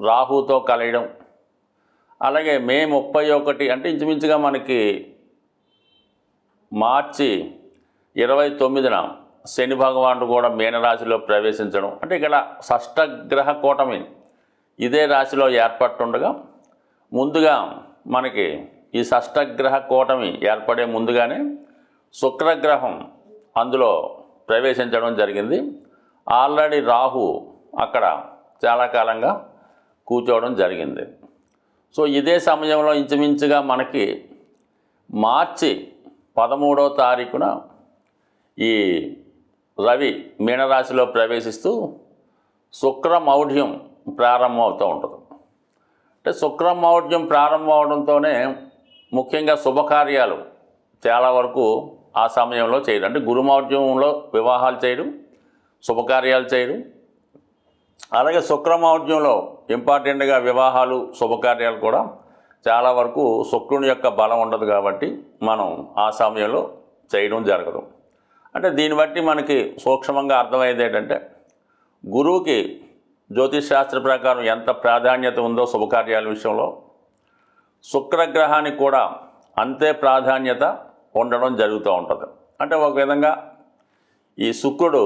రాహుతో కలయడం. అలాగే మే ముప్పై ఒకటి అంటే ఇంచుమించుగా మనకి మార్చి ఇరవై తొమ్మిదిన శని భగవానుడు కూడా మీనరాశిలో ప్రవేశించడం. అంటే ఇక్కడ షష్టగ్రహ కూటమి ఇదే రాశిలో ఏర్పట్టుండగా ముందుగా మనకి ఈ షష్టగ్రహ కూటమి ఏర్పడే ముందుగానే శుక్రగ్రహం అందులో ప్రవేశించడం జరిగింది. ఆల్రెడీ రాహు అక్కడ చాలా కాలంగా కూర్చోవడం జరిగింది. సో ఇదే సమయంలో ఇంచుమించుగా మనకి మార్చి పదమూడో తారీఖున ఈ రవి మీనరాశిలో ప్రవేశిస్తూ శుక్రమౌఢ్యం ప్రారంభం అవుతూ ఉంటుంది. అంటే శుక్రమౌఢ్యం ప్రారంభం అవడంతోనే ముఖ్యంగా శుభకార్యాలు చాలా వరకు ఆ సమయంలో చేయడం అంటే గురుమౌఢ్యంలో వివాహాలు చేయడం శుభకార్యాలు చేయడం అలాగే శుక్రమౌర్యంలో ఇంపార్టెంట్గా వివాహాలు శుభకార్యాలు కూడా చాలా వరకు శుక్రుని యొక్క బలం ఉండదు కాబట్టి మనం ఆ సమయంలో చేయడం జరగదు. అంటే దీన్ని బట్టి మనకి సూక్ష్మంగా అర్థమయ్యేది ఏంటంటే గురువుకి జ్యోతిష్ శాస్త్ర ప్రకారం ఎంత ప్రాధాన్యత ఉందో శుభకార్యాల విషయంలో శుక్రగ్రహానికి కూడా అంతే ప్రాధాన్యత ఉండడం జరుగుతూ ఉంటుంది. అంటే ఒక విధంగా ఈ శుక్రుడు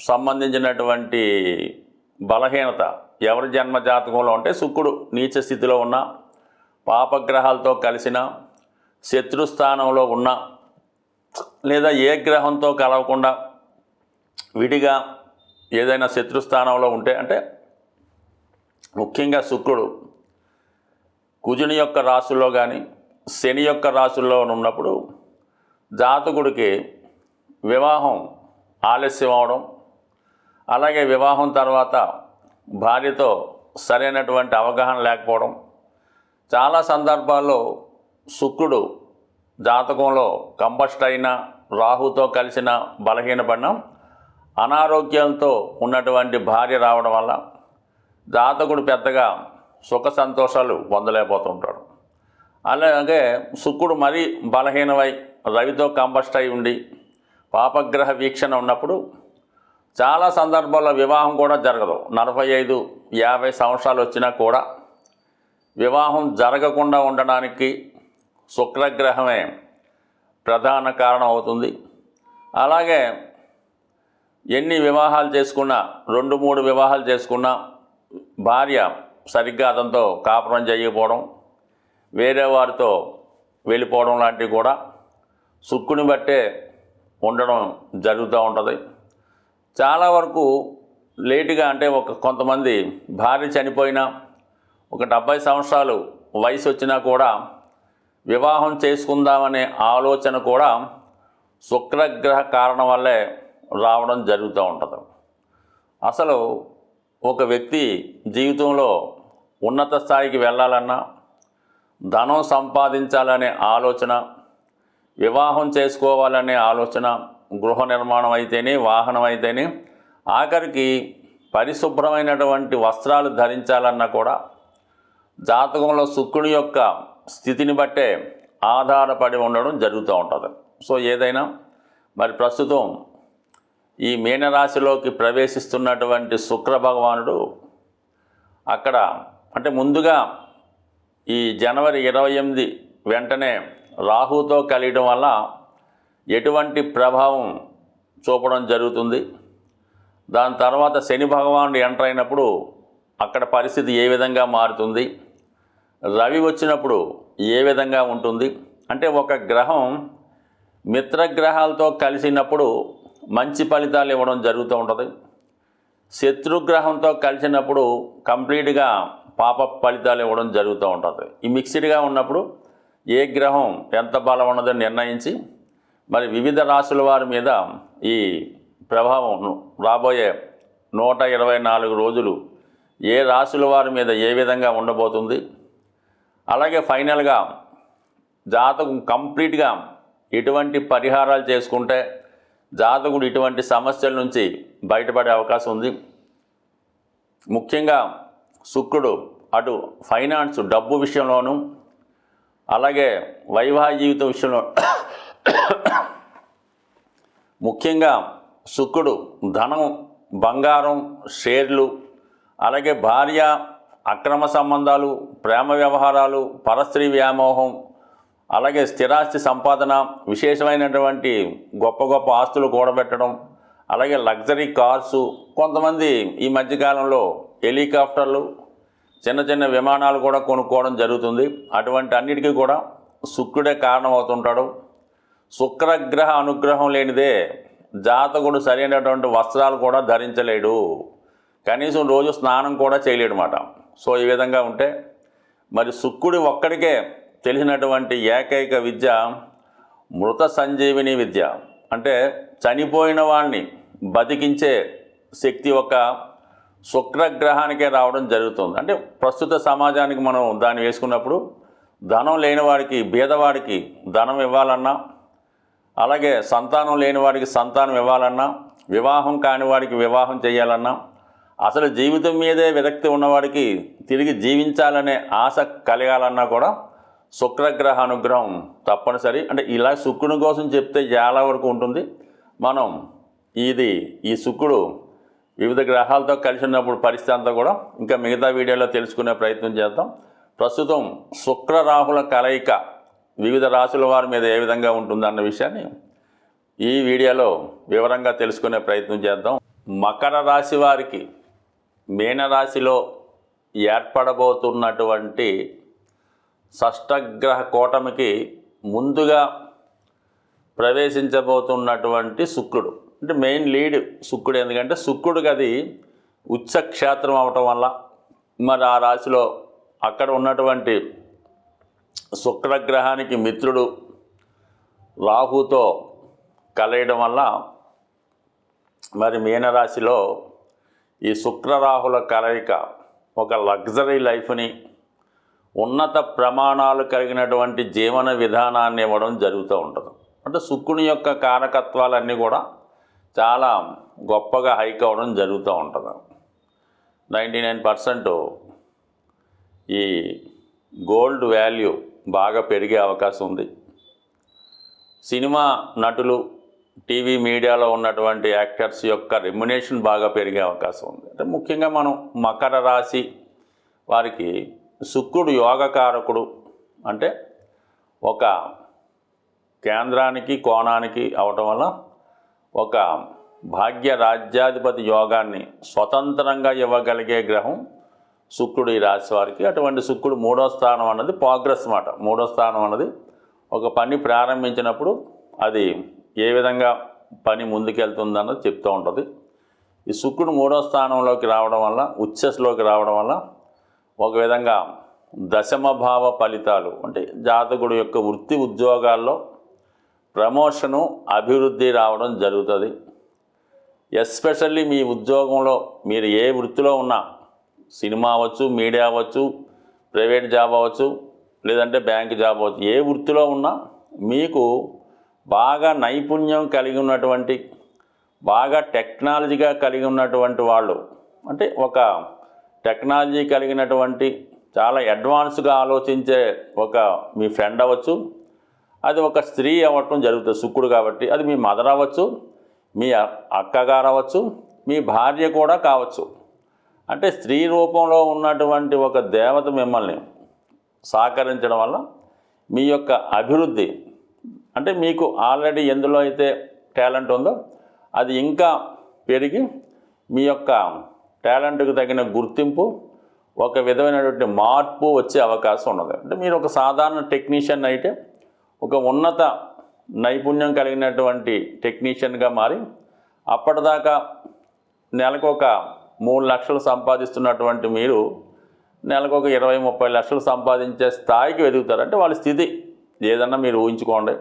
సంబంధించినటువంటి బలహీనత. ఎవరి జన్మ జాతకంలో ఉంటే శుక్రుడు నీచ స్థితిలో ఉన్న పాపగ్రహాలతో కలిసిన శత్రుస్థానంలో ఉన్న లేదా ఏ గ్రహంతో కలవకుండా విడిగా ఏదైనా శత్రుస్థానంలో ఉంటే అంటే ముఖ్యంగా శుక్రుడు కుజుని యొక్క రాశుల్లో కానీ శని యొక్క రాశుల్లో ఉన్నప్పుడు జాతకుడికి వివాహం ఆలస్యం అవడం అలాగే వివాహం తర్వాత భార్యతో సరైనటువంటి అవగాహన లేకపోవడం. చాలా సందర్భాల్లో శుక్రుడు జాతకంలో కంబస్ట్ అయిన రాహుతో కలిసిన బలహీనపడిన అనారోగ్యంతో ఉన్నటువంటి భార్య రావడం వల్ల జాతకుడు పెద్దగా సుఖ సంతోషాలు పొందలేకపోతుంటాడు. అలాగే శుక్రుడు మరీ బలహీనమై రవితో కంబస్ట్ అయి ఉండి పాపగ్రహ వీక్షణ ఉన్నప్పుడు చాలా సందర్భాల్లో వివాహం కూడా జరగదు. నలభై ఐదు యాభై సంవత్సరాలు వచ్చినా కూడా వివాహం జరగకుండా ఉండడానికి శుక్రగ్రహమే ప్రధాన కారణం అవుతుంది. అలాగే ఎన్ని వివాహాలు చేసుకున్నా రెండు మూడు వివాహాలు చేసుకున్నా భార్య సరిగ్గా అతనితో కాపురం చేయకపోవడం వేరే వారితో వెళ్ళిపోవడం లాంటివి కూడా సుక్కుని బట్టే ఉండడం జరుగుతూ ఉంటుంది. చాలా వరకు లేటుగా అంటే ఒక కొంతమంది భార్య చనిపోయినా ఒక డెబ్బై సంవత్సరాలు వయసు వచ్చినా కూడా వివాహం చేసుకుందామనే ఆలోచన కూడా శుక్రగ్రహ కారణం వల్లే రావడం జరుగుతూ ఉంటుంది. అసలు ఒక వ్యక్తి జీవితంలో ఉన్నత స్థాయికి వెళ్ళాలన్నా ధనం సంపాదించాలనే ఆలోచన వివాహం చేసుకోవాలనే ఆలోచన గృహ నిర్మాణం అయితేనే వాహనం అయితేనే ఆఖరికి పరిశుభ్రమైనటువంటి వస్త్రాలు ధరించాలన్నా కూడా జాతకంలో శుక్రుని యొక్క స్థితిని బట్టే ఆధారపడి ఉండడం జరుగుతూ ఉంటుంది. సో ఏదైనా మరి ప్రస్తుతం ఈ మీనరాశిలోకి ప్రవేశిస్తున్నటువంటి శుక్ర భగవానుడు అక్కడ అంటే ముందుగా ఈ జనవరి ఇరవై ఎనిమిది వెంటనే రాహుతో కలియడం వల్ల ఎటువంటి ప్రభావం చూపడం జరుగుతుంది? దాని తర్వాత శని భగవానుడు ఎంటర్ అయినప్పుడు అక్కడ పరిస్థితి ఏ విధంగా మారుతుంది? రవి వచ్చినప్పుడు ఏ విధంగా ఉంటుంది? అంటే ఒక గ్రహం మిత్రగ్రహాలతో కలిసినప్పుడు మంచి ఫలితాలు ఇవ్వడం జరుగుతూ ఉంటుంది. శత్రుగ్రహంతో కలిసినప్పుడు కంప్లీట్గా పాప ఫలితాలు ఇవ్వడం జరుగుతూ ఉంటుంది. ఈ మిక్స్డ్గా ఉన్నప్పుడు ఏ గ్రహం ఎంత బలం ఉన్నదని నిర్ణయించి మరి వివిధ రాశుల వారి మీద ఈ ప్రభావం రాబోయే నూట ఇరవై నాలుగు రోజులు ఏ రాశుల వారి మీద ఏ విధంగా ఉండబోతుంది? అలాగే ఫైనల్గా జాతకం కంప్లీట్గా ఎటువంటి పరిహారాలు చేసుకుంటే జాతకుడు ఇటువంటి సమస్యల నుంచి బయటపడే అవకాశం ఉంది. ముఖ్యంగా శుక్రుడు అటు ఫైనాన్స్ డబ్బు విషయంలోనూ అలాగే వైవాహిక జీవితం విషయంలో ముఖ్యంగా శుక్రుడు ధనం బంగారం షేర్లు అలాగే భార్య అక్రమ సంబంధాలు ప్రేమ వ్యవహారాలు పరస్త్రీ వ్యామోహం అలాగే స్థిరాస్తి సంపాదన విశేషమైనటువంటి గొప్ప గొప్ప ఆస్తులు కూడబెట్టడం అలాగే లగ్జరీ కార్సు కొంతమంది ఈ మధ్యకాలంలో హెలికాప్టర్లు చిన్న చిన్న విమానాలు కూడా కొనుక్కోవడం జరుగుతుంది. అటువంటి అన్నిటికీ కూడా శుక్రుడే కారణమవుతుంటాడు. శుక్రగ్రహ అనుగ్రహం లేనిదే జాతకుడు సరైనటువంటి వస్త్రాలు కూడా ధరించలేడు. కనీసం రోజు స్నానం కూడా చేయలేడు సో ఈ విధంగా ఉంటే మరి శుక్రుడి ఒక్కడికే తెలిసినటువంటి ఏకైక విద్య మృత సంజీవిని విద్య. అంటే చనిపోయిన వాడిని బతికించే శక్తి ఒక శుక్రగ్రహానికే రావడం జరుగుతుంది. అంటే ప్రస్తుత సమాజానికి మనం దాన్ని వేసుకున్నప్పుడు ధనం లేని వాడికి బీదవాడికి ధనం ఇవ్వాలన్నా అలాగే సంతానం లేని వాడికి సంతానం ఇవ్వాలన్నా వివాహం కాని వాడికి వివాహం చేయాలన్నా అసలు జీవితం మీదే విరక్తి ఉన్నవాడికి తిరిగి జీవించాలనే ఆశ కలగాలన్నా కూడా శుక్రగ్రహ అనుగ్రహం తప్పనిసరి. అంటే ఇలా శుక్రుని కోసం చెప్తే చాలా వరకు ఉంటుంది. మనం ఇది ఈ శుక్రుడు వివిధ గ్రహాలతో కలిసి ఉన్నప్పుడు పరిస్థితి అంతా కూడా ఇంకా మిగతా వీడియోలో తెలుసుకునే ప్రయత్నం చేద్దాం. ప్రస్తుతం శుక్ర రాహుల కలయిక వివిధ రాశుల వారి మీద ఏ విధంగా ఉంటుందన్న విషయాన్ని ఈ వీడియోలో వివరంగా తెలుసుకునే ప్రయత్నం చేద్దాం. మకర రాశి వారికి మీనరాశిలో ఏర్పడబోతున్నటువంటి షష్టగ్రహ కూటమికి ముందుగా ప్రవేశించబోతున్నటువంటి శుక్రుడు. అంటే మెయిన్ లీడ్ శుక్రుడు. ఎందుకంటే శుక్రుడికి అది ఉచ్చ క్షేత్రం అవటం వల్ల మరి ఆ రాశిలో అక్కడ ఉన్నటువంటి శుక్రగ్రహానికి మిత్రుడు రాహుతో కలయడం వల్ల మరి మీనరాశిలో ఈ శుక్రరాహుల కలయిక ఒక లగ్జరీ లైఫ్ని ఉన్నత ప్రమాణాలు కలిగినటువంటి జీవన విధానాన్ని ఇవ్వడం జరుగుతూ ఉంటుంది. అంటే శుక్రుని యొక్క కారకత్వాలన్నీ కూడా చాలా గొప్పగా హైక్ అవ్వడం జరుగుతూ ఉంటుంది. నైంటీ నైన్ పర్సెంట్ ఈ గోల్డ్ వాల్యూ బాగా పెరిగే అవకాశం ఉంది. సినిమా నటులు టీవీ మీడియాలో ఉన్నటువంటి యాక్టర్స్ యొక్క రెమ్యునేషన్ బాగా పెరిగే అవకాశం ఉంది. అంటే ముఖ్యంగా మనం మకర రాశి వారికి శుక్రుడు యోగకారకుడు అంటే ఒక కేంద్రానికి కోణానికి అవటం వల్ల ఒక భాగ్య రాజ్యాధిపతి యోగాన్ని స్వతంత్రంగా ఇవ్వగలిగే గ్రహం శుక్రుడు ఈ రాశి వారికి అటువంటి శుక్రుడు మూడో స్థానం అన్నది ప్రోగ్రెస్ మాట. మూడో స్థానం అన్నది ఒక పని ప్రారంభించినప్పుడు అది ఏ విధంగా పని ముందుకెళ్తుందన్నది చెప్తూ ఉంటుంది. ఈ శుక్రుడు మూడో స్థానంలోకి రావడం వల్ల ఉచ్చస్లోకి రావడం వల్ల ఒక విధంగా దశమభావ ఫలితాలు అంటే జాతకుడు యొక్క వృత్తి ఉద్యోగాల్లో ప్రమోషను అభివృద్ధి రావడం జరుగుతుంది. ఎస్పెషల్లీ మీ ఉద్యోగంలో మీరు ఏ వృత్తిలో ఉన్నా సినిమా అవ్వచ్చు మీడియా అవ్వచ్చు ప్రైవేట్ జాబ్ అవ్వచ్చు లేదంటే బ్యాంక్ జాబ్ అవ్వచ్చు ఏ వృత్తిలో ఉన్నా మీకు బాగా నైపుణ్యం కలిగి ఉన్నటువంటి బాగా టెక్నాలజీగా కలిగి ఉన్నటువంటి వాళ్ళు అంటే ఒక టెక్నాలజీ కలిగినటువంటి చాలా అడ్వాన్స్గా ఆలోచించే ఒక మీ ఫ్రెండ్ అవ్వచ్చు అది ఒక స్త్రీ అవ్వటం జరుగుతుంది శుక్రుడు కాబట్టి అది మీ మదర్ అవ్వచ్చు మీ అక్కగారు అవ్వచ్చు మీ భార్య కూడా కావచ్చు. అంటే స్త్రీ రూపంలో ఉన్నటువంటి ఒక దేవత మిమ్మల్ని సహకరించడం వల్ల మీ యొక్క అభివృద్ధి అంటే మీకు ఆల్రెడీ ఎందులో అయితే టాలెంట్ ఉందో అది ఇంకా పెరిగి మీ యొక్క టాలెంట్కి తగిన గుర్తింపు ఒక విధమైనటువంటి మార్పు వచ్చే అవకాశం ఉన్నది. అంటే మీరు ఒక సాధారణ టెక్నీషియన్ అయితే ఒక ఉన్నత నైపుణ్యం కలిగినటువంటి టెక్నీషియన్గా మారి అప్పటిదాకా నెలకు ఒక మూడు లక్షలు సంపాదిస్తున్నటువంటి మీరు నెలకు ఒక ఇరవై ముప్పై లక్షలు సంపాదించే స్థాయికి ఎదుగుతారంటే వాళ్ళ స్థితి ఏదన్నా మీరు ఊహించుకోండి.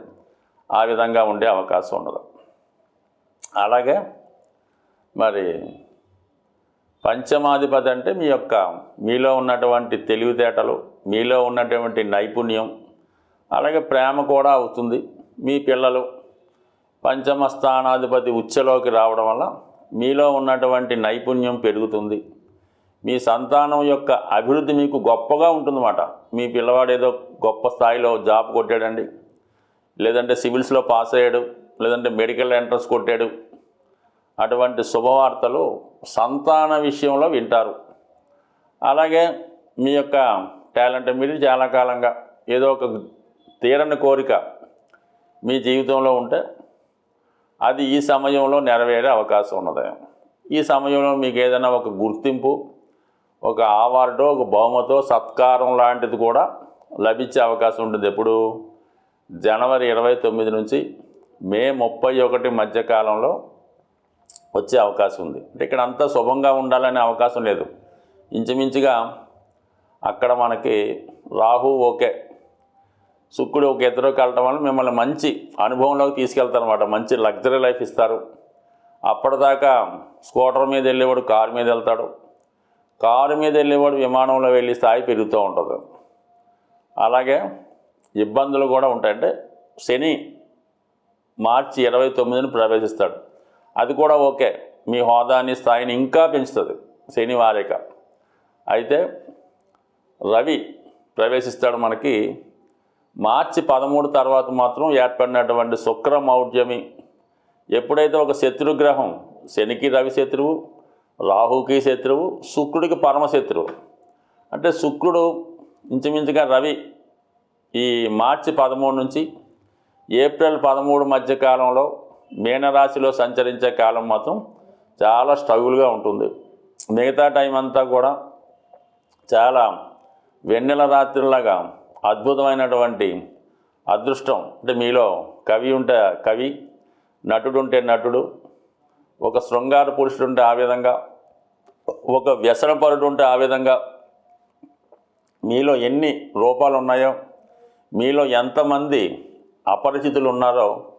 ఆ విధంగా ఉండే అవకాశం ఉండదు. అలాగే మరి పంచమాధిపతి అంటే మీ యొక్క మీలో ఉన్నటువంటి తెలివితేటలు మీలో ఉన్నటువంటి నైపుణ్యం అలాగే ప్రేమ కూడా అవుతుంది. మీ పిల్లలు పంచమ స్థానాధిపతి ఉచ్చలోకి రావడం వల్ల మీలో ఉన్నటువంటి నైపుణ్యం పెరుగుతుంది. మీ సంతానం యొక్క అభివృద్ధి మీకు గొప్పగా ఉంటుందన్నమాట. మీ పిల్లవాడు ఏదో గొప్ప స్థాయిలో జాబ్ కొట్టాడండి. లేదంటే సివిల్స్లో పాస్ అయ్యాడు. లేదంటే మెడికల్ ఎంట్రన్స్ కొట్టాడు. అటువంటి శుభవార్తలు సంతాన విషయంలో వింటారు. అలాగే మీ యొక్క టాలెంట్ మీరు చాలా కాలంగా ఏదో ఒక తీరని కోరిక మీ జీవితంలో ఉంటే అది ఈ సమయంలో నెరవేరే అవకాశం ఉన్నది. ఈ సమయంలో మీకు ఏదైనా ఒక గుర్తింపు ఒక అవార్డో ఒక బహుమతో సత్కారం లాంటిది కూడా లభించే అవకాశం ఉంటుంది ఎప్పుడు? జనవరి ఇరవై తొమ్మిది నుంచి మే ముప్పై ఒకటి మధ్యకాలంలో వచ్చే అవకాశం ఉంది. అంటే ఇక్కడ అంతా శుభంగా ఉండాలనే అవకాశం లేదు. ఇంచుమించుగా అక్కడ మనకి రాహు ఓకే. శుక్రుడు ఒక ఎత్తులోకి వెళ్ళటం వల్ల మిమ్మల్ని మంచి అనుభవంలోకి తీసుకెళ్తారు అనమాట మంచి లగ్జరీ లైఫ్ ఇస్తారు. అప్పటిదాకా స్కూటర్ మీద వెళ్ళేవాడు కారు మీద వెళ్తాడు. కారు మీద వెళ్ళేవాడు విమానంలో వెళ్ళి స్థాయి పెరుగుతూ ఉంటుంది. అలాగే ఇబ్బందులు కూడా ఉంటాయంటే శని మార్చి ఇరవై తొమ్మిదిని ప్రవేశిస్తాడు. అది కూడా ఓకే. మీ హోదాని స్థాయిని ఇంకా పెంచుతుంది శని వారేక. అయితే రవి ప్రవేశిస్తాడు మనకి మార్చి పదమూడు తర్వాత మాత్రం ఏర్పడినటువంటి శుక్ర మౌఢ్యమి ఎప్పుడైతే ఒక శత్రుగ్రహం శనికి రవి శత్రువు రాహుకి శత్రువు శుక్రుడికి పరమశత్రువు అంటే శుక్రుడు ఇంచుమించుగా రవి ఈ మార్చి పదమూడు నుంచి ఏప్రిల్ పదమూడు మధ్య కాలంలో మీనరాశిలో సంచరించే కాలం మాత్రం చాలా స్ట్రగుల్గా ఉంటుంది. మిగతా టైం అంతా కూడా చాలా వెన్నెల రాత్రిలాగా అద్భుతమైనటువంటి అదృష్టం. అంటే మీలో కవి ఉంటే కవి నటుడు ఉంటే నటుడు ఒక శృంగార పురుషుడు ఉంటే ఆ విధంగా ఒక వ్యసనపరుడు ఉంటే ఆ విధంగా మీలో ఎన్ని రూపాలు ఉన్నాయో మీలో ఎంతమంది అపరిచితులు ఉన్నారో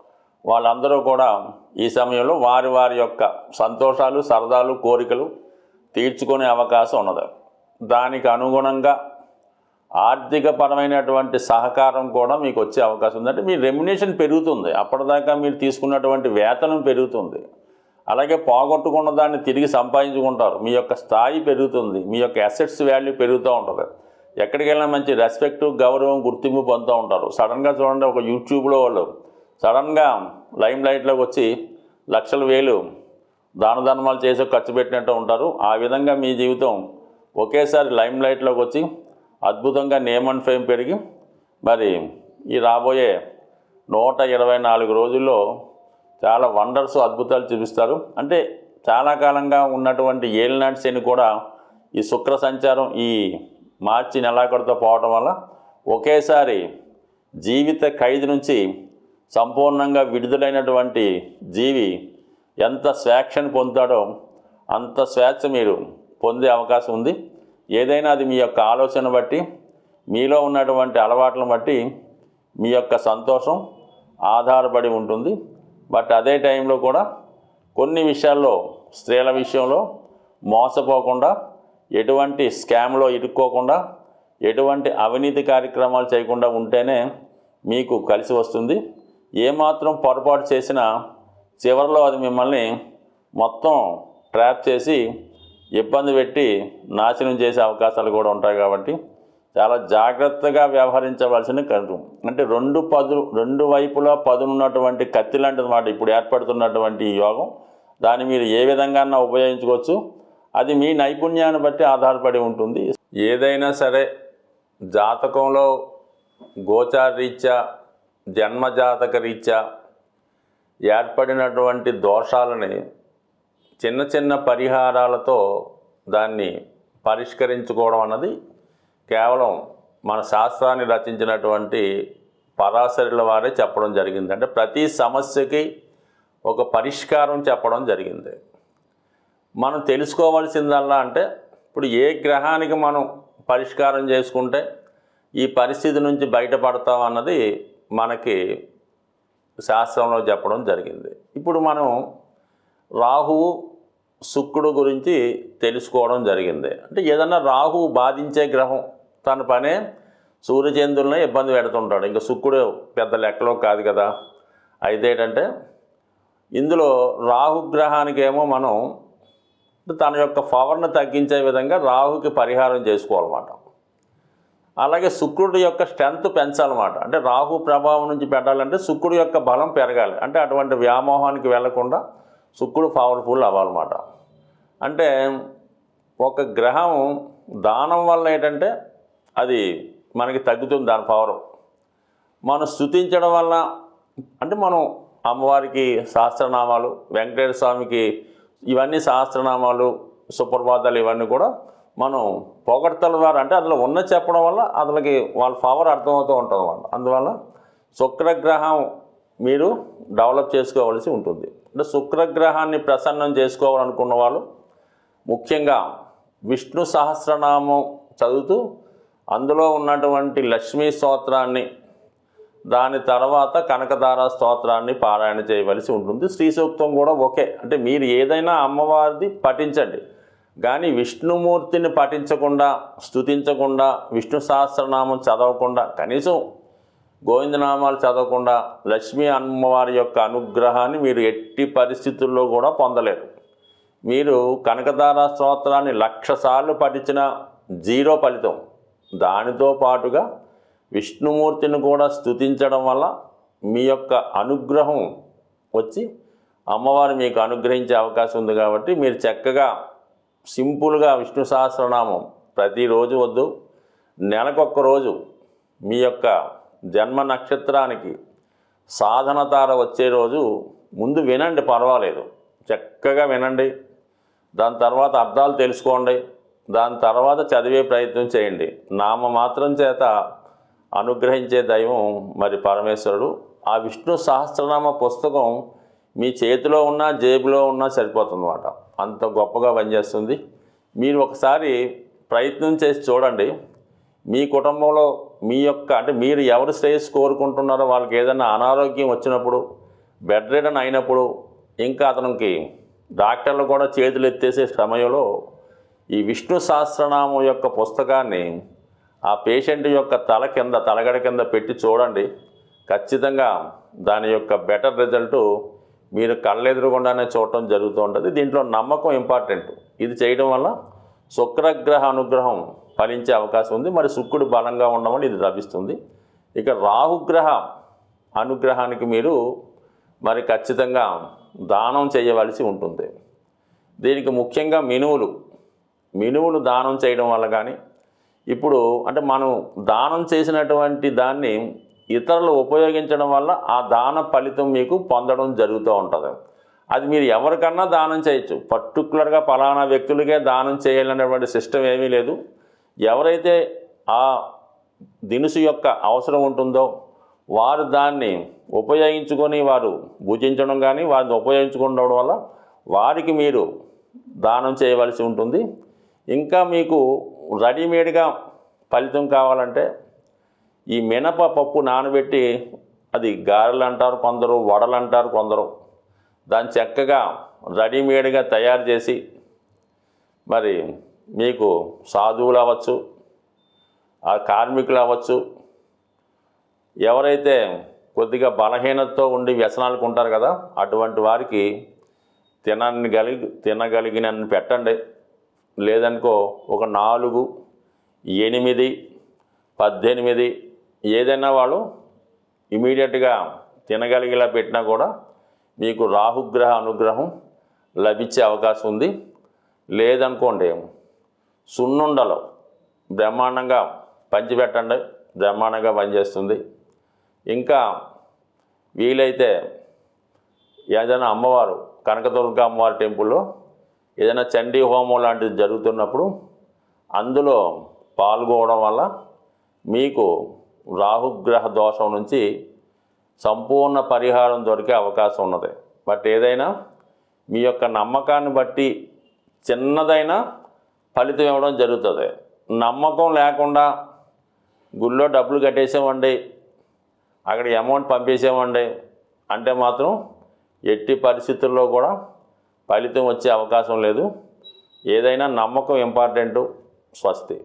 వాళ్ళందరూ కూడా ఈ సమయంలో వారి వారి యొక్క సంతోషాలు సరదాలు కోరికలు తీర్చుకునే అవకాశం ఉన్నది. దానికి అనుగుణంగా ఆర్థికపరమైనటువంటి సహకారం కూడా మీకు వచ్చే అవకాశం ఉంది. అంటే మీ రెమ్యునేషన్ పెరుగుతుంది. అప్పటిదాకా మీరు తీసుకున్నటువంటి వేతనం పెరుగుతుంది. అలాగే పోగొట్టుకున్న దాన్ని తిరిగి సంపాదించుకుంటారు. మీ యొక్క స్థాయి పెరుగుతుంది. మీ యొక్క అసెట్స్ వాల్యూ పెరుగుతూ ఉంటుంది. ఎక్కడికి వెళ్ళినా మంచి రెస్పెక్ట్ గౌరవం గుర్తింపు పొందుతూ ఉంటారు. సడన్గా చూడండి ఒక యూట్యూబ్లో వాళ్ళు సడన్గా లైమ్ లైట్లోకి వచ్చి లక్షల వేలు దాన ధర్మాలు చేసి ఖర్చు పెట్టినట్టు ఉంటారు. ఆ విధంగా మీ జీవితం ఒకేసారి లైమ్ లైట్లోకి వచ్చి అద్భుతంగా నేమ్ అండ్ ఫేమ్ పెరిగి మరి ఈ రాబోయే నూట ఇరవై నాలుగు రోజుల్లో చాలా వండర్స్ అద్భుతాలు చూపిస్తారు. అంటే చాలా కాలంగా ఉన్నటువంటి ఏలినాటి శని కూడా ఈ శుక్ర సంచారం ఈ మార్చి నెలాఖరుతో పోవటం వల్ల ఒకేసారి జీవిత ఖైదు నుంచి సంపూర్ణంగా విడుదలైనటువంటి జీవి ఎంత స్వేచ్ఛను పొందుతాడో అంత స్వేచ్ఛ మీరు పొందే అవకాశం ఉంది. ఏదైనా అది మీ యొక్క ఆలోచన బట్టి మీలో ఉన్నటువంటి అలవాట్లను బట్టి మీ యొక్క సంతోషం ఆధారపడి ఉంటుంది. బట్ అదే టైంలో కూడా కొన్ని విషయాల్లో స్త్రీల విషయంలో మోసపోకుండా ఎటువంటి స్కామ్లో ఇరుక్కోకుండా ఎటువంటి అవినీతి కార్యక్రమాలు చేయకుండా ఉంటేనే మీకు కలిసి వస్తుంది. ఏమాత్రం పొరపాటు చేసినా చివరిలో అది మిమ్మల్ని మొత్తం ట్రాప్ చేసి ఇబ్బంది పెట్టి నాశనం చేసే అవకాశాలు కూడా ఉంటాయి కాబట్టి చాలా జాగ్రత్తగా వ్యవహరించవలసిన కరువు అంటే రెండు పదులు రెండు వైపులా పదునున్నటువంటి కత్తి లాంటిది మాట ఇప్పుడు ఏర్పడుతున్నటువంటి ఈ యోగం. దాన్ని మీరు ఏ విధంగా ఉపయోగించుకోవచ్చు. అది మీ నైపుణ్యాన్ని బట్టి ఆధారపడి ఉంటుంది. ఏదైనా సరే జాతకంలో గోచార రీత్యా జన్మజాతక రీత్యా ఏర్పడినటువంటి దోషాలని చిన్న చిన్న పరిహారాలతో దాన్ని పరిష్కరించుకోవడం అన్నది కేవలం మన శాస్త్రాన్ని రచించినటువంటి పరాశరుల వారే చెప్పడం జరిగింది. అంటే ప్రతి సమస్యకి ఒక పరిష్కారం చెప్పడం జరిగింది. మనం తెలుసుకోవాల్సిందల్లా అంటే ఇప్పుడు ఏ గ్రహానికి మనం పరిష్కారం చేసుకుంటే ఈ పరిస్థితి నుంచి బయటపడతాం అన్నది మనకి శాస్త్రంలో చెప్పడం జరిగింది. ఇప్పుడు మనం రాహువు శుక్రుడు గురించి తెలుసుకోవడం జరిగింది. అంటే ఏదన్నా రాహువు బాధించే గ్రహం తన పనే సూర్యచంద్రులనే ఇబ్బంది పెడుతుంటాడు. ఇంకా శుక్రుడు పెద్ద లెక్కలో కాదు కదా. అయితే ఏంటంటే ఇందులో రాహుగ్రహానికేమో మనం తన యొక్క పవర్ను తగ్గించే విధంగా రాహుకి పరిహారం చేసుకోవాలన్నమాట. అలాగే శుక్రుడి యొక్క స్ట్రెంత్ పెంచాలన్నమాట. అంటే రాహు ప్రభావం నుంచి పెట్టాలంటే శుక్రుడి యొక్క బలం పెరగాలి. అంటే అటువంటి వ్యామోహానికి వెళ్ళకుండా శుక్రుడు పవర్ఫుల్ అవ్వాలన్నమాట. అంటే ఒక గ్రహం దానం వల్ల ఏంటంటే అది మనకి తగ్గుతుంది దాని పవర్ మనం స్థుతించడం వల్ల అంటే మనం అమ్మవారికి సహస్రనామాలు వెంకటేశ్వర స్వామికి ఇవన్నీ సహస్రనామాలు సుప్రభాతాలు ఇవన్నీ కూడా మనం పొగడతల ద్వారా అంటే అందులో ఉన్న చెప్పడం వల్ల అతనికి వాళ్ళ పవర్ అర్థమవుతూ ఉంటుంది అన్నమాట అందువల్ల శుక్రగ్రహం మీరు డెవలప్ చేసుకోవాల్సి ఉంటుంది. అంటే శుక్రగ్రహాన్ని ప్రసన్నం చేసుకోవాలనుకున్న వాళ్ళు ముఖ్యంగా విష్ణు సహస్రనామం చదువుతూ అందులో ఉన్నటువంటి లక్ష్మీ స్తోత్రాన్ని దాని తర్వాత కనకదార స్తోత్రాన్ని పారాయణ చేయవలసి ఉంటుంది. శ్రీ సూక్తం కూడా ఓకే అంటే మీరు ఏదైనా అమ్మవారిది పఠించండి. కానీ విష్ణుమూర్తిని పఠించకుండా స్తుతించకుండా విష్ణు సహస్రనామం చదవకుండా కనీసం గోవిందనామాలు చదవకుండా లక్ష్మీ అమ్మవారి యొక్క అనుగ్రహాన్ని మీరు ఎట్టి పరిస్థితుల్లో కూడా పొందలేరు. మీరు కనకదార స్తోత్రాన్ని లక్షసార్లు పఠించిన జీరో ఫలితం. దానితో పాటుగా విష్ణుమూర్తిని కూడా స్తుతించడం వల్ల మీ యొక్క అనుగ్రహం వచ్చి అమ్మవారు మీకు అనుగ్రహించే అవకాశం ఉంది కాబట్టి మీరు చక్కగా సింపుల్గా విష్ణు సహస్రనామం ప్రతిరోజు వద్దు. నెలకొక్క రోజు మీ యొక్క జన్మ నక్షత్రానికి సాధన తార వచ్చే రోజు ముందు వినండి పర్వాలేదు. చక్కగా వినండి. దాని తర్వాత అర్థాలు తెలుసుకోండి. దాని తర్వాత చదివే ప్రయత్నం చేయండి. నామ మాత్రం చేత అనుగ్రహించే దైవం మరి పరమేశ్వరుడు. ఆ విష్ణు సహస్రనామ పుస్తకం మీ చేతిలో ఉన్నా జేబులో ఉన్నా సరిపోతుందన్నమాట. అంత గొప్పగా పనిచేస్తుంది. మీరు ఒకసారి ప్రయత్నం చేసి చూడండి. మీ కుటుంబంలో మీ యొక్క అంటే మీరు ఎవరు శ్రేయస్సు కోరుకుంటున్నారో వాళ్ళకి ఏదైనా అనారోగ్యం వచ్చినప్పుడు బెడ్ రిడన్ అయినప్పుడు ఇంకా అతనికి డాక్టర్లు కూడా చేతులు ఎత్తేసే సమయంలో ఈ విష్ణు సహస్రనామం యొక్క పుస్తకాన్ని ఆ పేషెంట్ యొక్క తల కింద తలగడ కింద పెట్టి చూడండి. ఖచ్చితంగా దాని యొక్క బెటర్ రిజల్ట్ మీరు కళ్ళెదురుగుండానే చూడటం జరుగుతూ ఉంటుంది. దీంట్లో నమ్మకం ఇంపార్టెంట్. ఇది చేయడం వల్ల శుక్రగ్రహ అనుగ్రహం ఫలించే అవకాశం ఉంది. మరి శుక్రుడు బలంగా ఉండడం వల్ల ఇది లభిస్తుంది. ఇక రాహుగ్రహ అనుగ్రహానికి మీరు మరి ఖచ్చితంగా దానం చేయవలసి ఉంటుంది. దీనికి ముఖ్యంగా మినువులు మినువులు దానం చేయడం వల్ల కానీ ఇప్పుడు అంటే మనం దానం చేసినటువంటి దాన్ని ఇతరులు ఉపయోగించడం వల్ల ఆ దాన ఫలితం మీకు పొందడం జరుగుతూ ఉంటుంది. అది మీరు ఎవరికన్నా దానం చేయొచ్చు. పర్టికులర్గా పలానా వ్యక్తులకే దానం చేయాలనేటువంటి సిస్టమ్ ఏమీ లేదు. ఎవరైతే ఆ దినుసు యొక్క అవసరం ఉంటుందో వారు దాన్ని ఉపయోగించుకొని వారు భుజించడం కానీ వారిని ఉపయోగించుకుండడం వల్ల వారికి మీరు దానం చేయవలసి ఉంటుంది. ఇంకా మీకు రెడీమేడ్గా ఫలితం కావాలంటే ఈ మినప పప్పు నానబెట్టి అది గారెలు అంటారు కొందరు వడలు అంటారు కొందరు. దాన్ని చక్కగా రెడీమేడ్గా తయారు చేసి మరి మీకు సాధువులు అవ్వచ్చు ఆ కార్మికులు అవ్వచ్చు ఎవరైతే కొద్దిగా బలహీనతతో ఉండి వ్యసనాలకు ఉంటారు కదా అటువంటి వారికి తినని కలిగి తినగలిగిన పెట్టండి. లేదనుకో ఒక నాలుగు ఎనిమిది పద్దెనిమిది ఏదైనా వాళ్ళు ఇమీడియట్గా తినగలిగేలా పెట్టినా కూడా మీకు రాహుగ్రహ అనుగ్రహం లభించే అవకాశం ఉంది. లేదనుకోండి సున్నుండలు. బ్రహ్మాండంగా పంచిపెట్టండి. బ్రహ్మాండంగా పనిచేస్తుంది. ఇంకా వీలైతే ఏదైనా అమ్మవారు కనకదుర్గ అమ్మవారి టెంపుల్లో ఏదైనా చండీ హోమం లాంటిది జరుగుతున్నప్పుడు అందులో పాల్గొనడం వల్ల మీకు రాహుగ్రహ దోషం నుంచి సంపూర్ణ పరిహారం దొరికే అవకాశం ఉన్నది. బట్ ఏదైనా మీ యొక్క నమ్మకాన్ని బట్టి చిన్నదైనా ఫలితం ఇవ్వడం జరుగుతుంది. నమ్మకం లేకుండా గుళ్ళో డబ్బులు కట్టేసామండి అక్కడ అమౌంట్ పంపేసామండి అంటే మాత్రం ఎట్టి పరిస్థితుల్లో కూడా ఫలితం వచ్చే అవకాశం లేదు. ఏదైనా నమ్మకం ఇంపార్టెంటు స్వస్తి.